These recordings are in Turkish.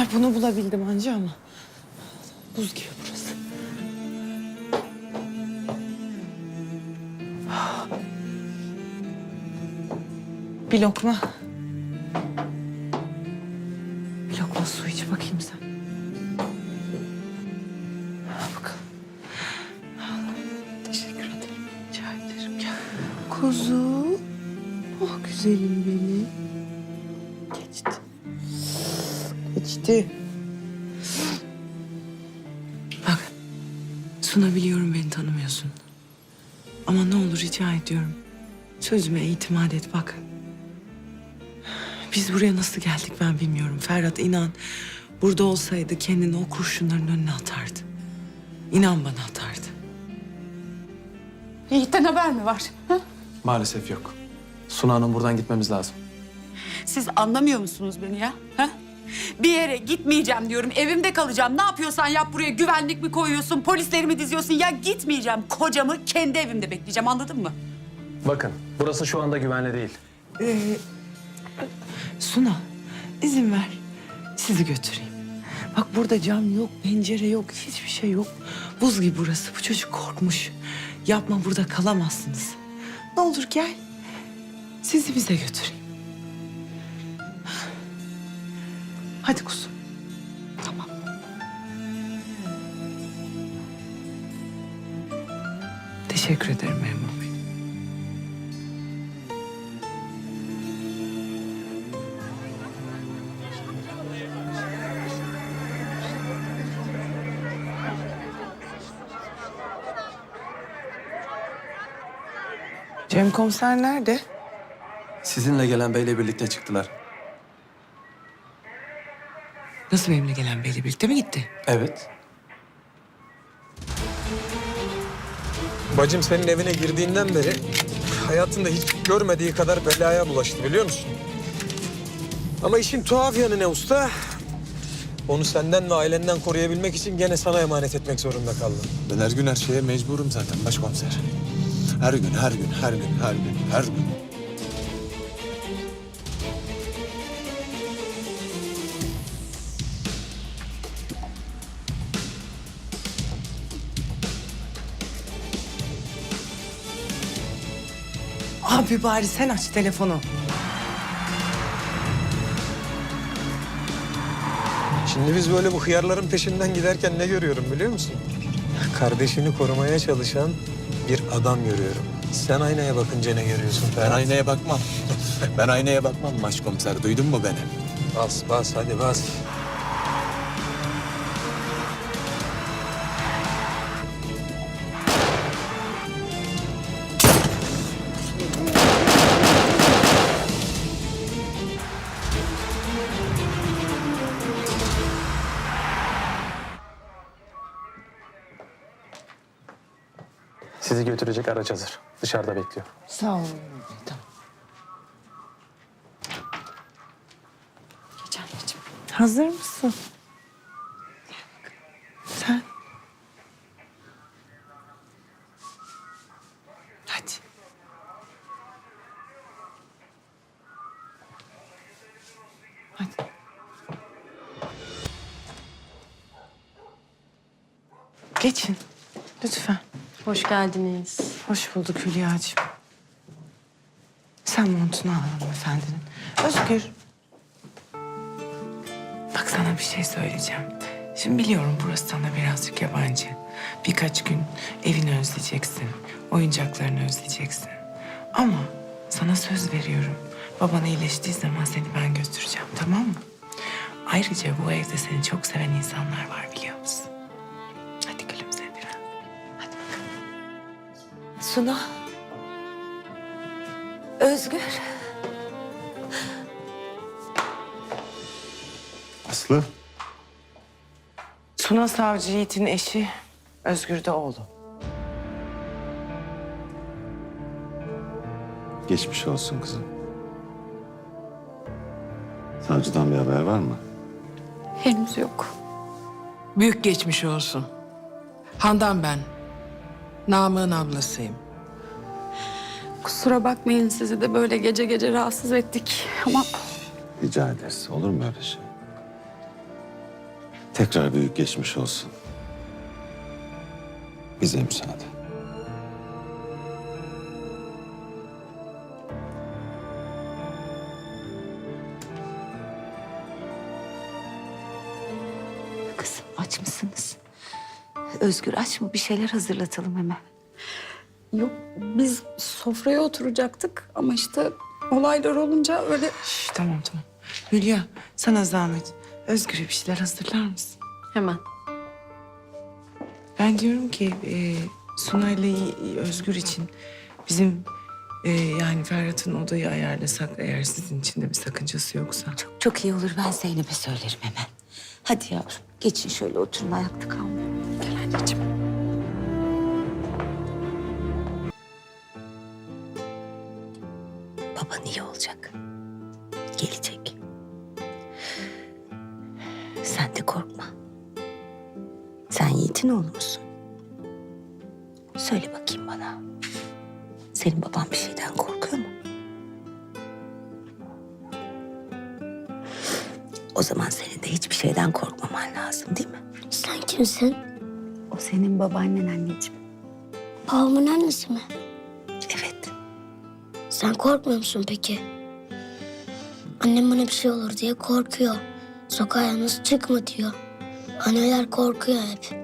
Ay bunu bulabildim anca ama. Buz gibi burası. Bir lokma. Bir lokma su iç bakayım sen. Kuzu. Oh güzelim benim. Geçti. Bak. Suna biliyorum beni tanımıyorsun. Ama ne olur rica ediyorum. Sözüme itimat et bak. Biz buraya nasıl geldik ben bilmiyorum. Ferhat inan burada olsaydı kendini o kurşunların önüne atardı. İnan bana atardı. Yiğit'ten haber mi var? Ha? Maalesef yok. Suna Hanım buradan gitmemiz lazım. Siz anlamıyor musunuz beni ya? Ha? Bir yere gitmeyeceğim diyorum. Evimde kalacağım. Ne yapıyorsan yap buraya. Güvenlik mi koyuyorsun? Polisleri mi diziyorsun? Ya gitmeyeceğim. Kocamı kendi evimde bekleyeceğim. Anladın mı? Bakın burası şu anda güvenli değil. Suna izin ver sizi götüreyim. Bak burada cam yok, pencere yok, hiçbir şey yok. Buz gibi burası. Bu çocuk korkmuş. Yapma burada kalamazsınız. Ne olur gel. Sizi bize götüreyim. Hadi kuzum. Tamam. Teşekkür ederim memur bey. Cem komiser nerede? Sizinle gelen beyle birlikte çıktılar. Nasıl benimle gelen beyle birlikte mi gitti? Evet. Bacım senin evine girdiğinden beri hayatında hiç görmediği kadar belaya bulaştı biliyor musun? Ama işin tuhaf yanı ne usta? Onu senden ve ailenden koruyabilmek için gene sana emanet etmek zorunda kaldım. Ben her gün her şeye mecburum zaten başkomiser. Her gün, her gün, her gün, her gün, her gün. Abi bari sen aç telefonu. Şimdi biz böyle bu hıyarların peşinden giderken ne görüyorum biliyor musun? Kardeşini korumaya çalışan bir adam görüyorum. Sen aynaya bakınca ne görüyorsun Ben Ferhat? aynaya bakmam. ben aynaya bakmam başkomiser. Duydun mu beni? Bas bas hadi bas. Sizi götürecek araç hazır. Dışarıda bekliyor. Sağ olun. Tamam. Geç. Hazır mısın? Sen? Hadi. Hadi. Geçin. Lütfen. Hoş geldiniz. Hoş bulduk Hülya'cığım. Sen montunu al hanımefendinin. Özgür. Bak sana bir şey söyleyeceğim. Şimdi biliyorum burası sana birazcık yabancı. Birkaç gün evini özleyeceksin. Oyuncaklarını özleyeceksin. Ama sana söz veriyorum. Baban iyileştiği zaman seni ben götüreceğim tamam mı? Ayrıca bu evde seni çok seven insanlar var biliyor musun? Suna. Özgür. Aslı. Suna Savcı Yiğit'in eşi, Özgür de oğlu. Geçmiş olsun kızım. Savcıdan bir haber var mı? Henüz yok. Büyük geçmiş olsun. Handan ben. Namık'ın ablasıyım. Kusura bakmayın sizi de böyle gece gece rahatsız ettik. Ama Rica ederiz. Olur mu öyle şey? Tekrar büyük geçmiş olsun. Bize müsaade. Kızım aç mısınız? Özgür aç mı? Bir şeyler hazırlatalım hemen. Yok biz sofraya oturacaktık ama işte olaylar olunca öyle... Şş, tamam tamam. Hülya sana zahmet. Özgür'e bir şeyler hazırlar mısın? Hemen. Ben diyorum ki e, Sunay'la Özgür için bizim e, yani Ferhat'ın odayı ayarlasak eğer sizin için de bir sakıncası yoksa. Çok, çok iyi olur. Ben Zeynep'e söylerim hemen. Hadi yavrum. Geçin şöyle oturun ayakta kalmayın. Anneciğim. Baban iyi olacak. Gelecek. Sen de korkma. Sen Yiğit'in oğlu musun? Söyle bakayım bana. Senin baban bir şeyden korkuyor mu? O zaman senin de hiçbir şeyden korkmaman lazım değil mi? Sen kimsin? O senin babaannen anneciğim. Babamın annesi mi? Evet. Sen korkmuyor musun peki? Annem bana bir şey olur diye korkuyor. Sokağa yalnız çıkma diyor. Anneler korkuyor hep.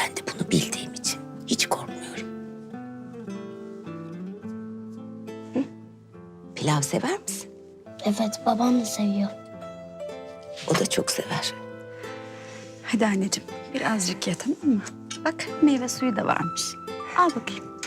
Ben de bunu bildiğim için hiç korkmuyorum. Hı? Pilav sever misin? Evet babam da seviyor. O da çok sever. Hadi anneciğim birazcık ye tamam mı? Bak meyve suyu da varmış. Al bakayım.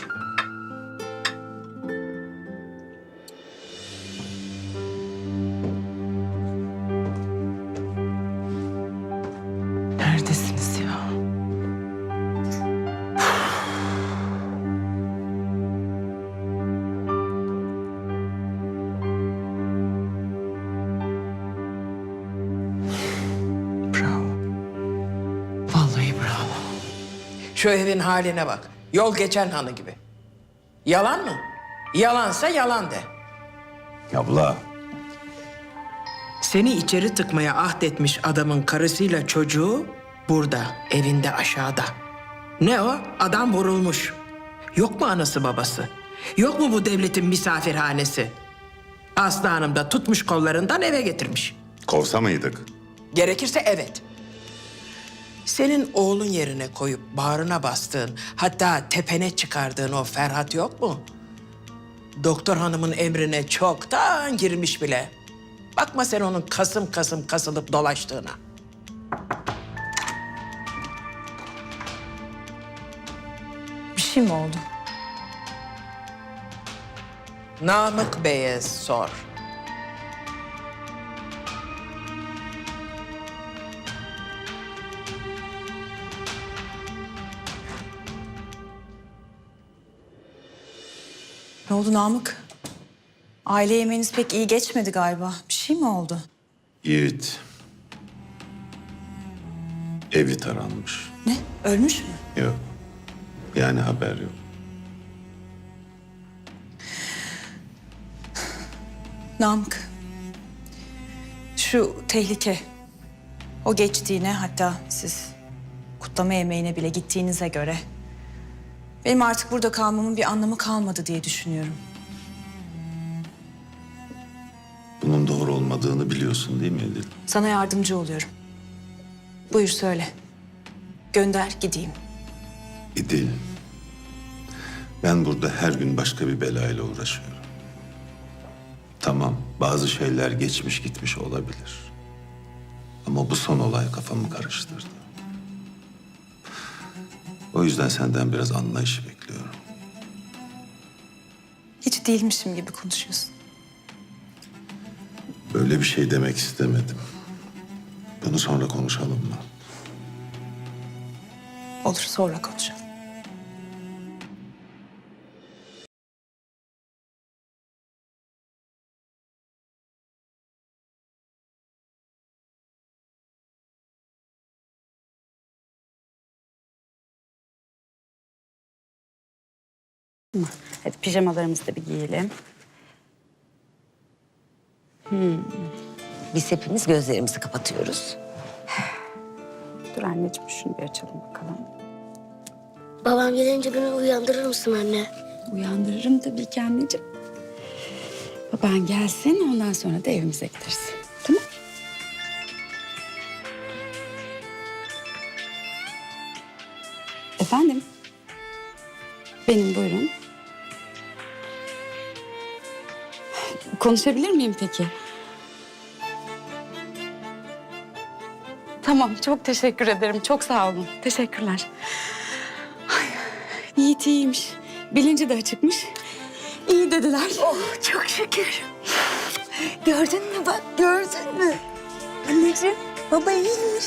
Şu evin haline bak. Yol geçen hanı gibi. Yalan mı? Yalansa yalan de. Abla. Seni içeri tıkmaya ahdetmiş adamın karısıyla çocuğu burada, evinde aşağıda. Ne o? Adam vurulmuş. Yok mu anası babası? Yok mu bu devletin misafirhanesi? Aslı Hanım da tutmuş kollarından eve getirmiş. Kovsa mıydık? Gerekirse evet. Senin oğlun yerine koyup bağrına bastığın, hatta tepene çıkardığın o Ferhat yok mu? Doktor hanımın emrine çoktan girmiş bile. Bakma sen onun kasım kasım kasılıp dolaştığına. Bir şey mi oldu? Namık Bey'e sor. Ne oldu Namık? Aile yemeğiniz pek iyi geçmedi galiba. Bir şey mi oldu? Yiğit. Evi taranmış. Ne? Ölmüş mü? Yok. Yani haber yok. Namık. Şu tehlike. O geçtiğine hatta siz kutlama yemeğine bile gittiğinize göre... ...benim artık burada kalmamın bir anlamı kalmadı diye düşünüyorum. Bunun doğru olmadığını biliyorsun değil mi Edil? Sana yardımcı oluyorum. Buyur söyle. Gönder gideyim. İdil. Ben burada her gün başka bir belayla uğraşıyorum. Tamam, bazı şeyler geçmiş gitmiş olabilir. Ama bu son olay kafamı karıştırdı. O yüzden senden biraz anlayış bekliyorum. Hiç değilmişim gibi konuşuyorsun. Böyle bir şey demek istemedim. Bunu sonra konuşalım mı? Olur sonra konuşalım. Hadi pijamalarımızı da bir giyelim. Biz hepimiz gözlerimizi kapatıyoruz. Dur anneciğim şunu bir açalım bakalım. Babam gelince beni uyandırır mısın anne? Uyandırırım tabii ki anneciğim. Baban gelsin ondan sonra da evimize gideriz. Tamam Efendim? Benim buyurun. Konuşabilir miyim peki? Tamam, çok teşekkür ederim. Çok sağ olun. Teşekkürler. Ay, Yiğit iyiymiş. Bilinci de açıkmış. İyi dediler. Oh çok şükür. Gördün mü bak gördün mü? Anneciğim baba iyiymiş.